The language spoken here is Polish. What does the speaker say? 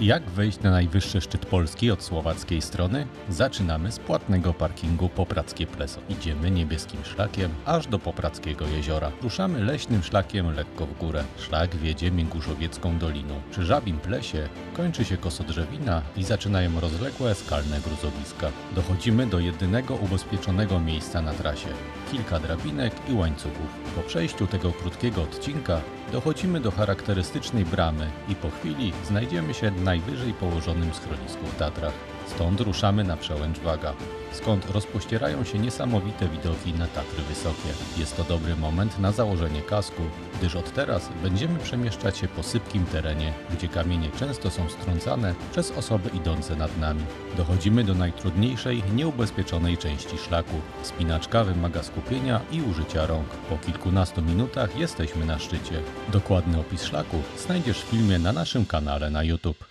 Jak wejść na najwyższy szczyt Polski od słowackiej strony? Zaczynamy z płatnego parkingu Poprackie Pleso. Idziemy niebieskim szlakiem aż do Poprackiego jeziora. Ruszamy leśnym szlakiem lekko w górę. Szlak wiedzie Mięguszowiecką doliną. Przy Żabim Plesie kończy się kosodrzewina i zaczynają rozległe skalne gruzowiska. Dochodzimy do jedynego ubezpieczonego miejsca na trasie. Kilka drabinek i łańcuchów. Po przejściu tego krótkiego odcinka dochodzimy do charakterystycznej bramy i po chwili znajdziemy się na najwyżej położonym schronisku w Tatrach. Stąd ruszamy na przełęcz Waga, skąd rozpościerają się niesamowite widoki na Tatry Wysokie. Jest to dobry moment na założenie kasku, gdyż od teraz będziemy przemieszczać się po sypkim terenie, gdzie kamienie często są strącane przez osoby idące nad nami. Dochodzimy do najtrudniejszej, nieubezpieczonej części szlaku. Spinaczka wymaga skupienia i użycia rąk. Po kilkunastu minutach jesteśmy na szczycie. Dokładny opis szlaku znajdziesz w filmie na naszym kanale na YouTube.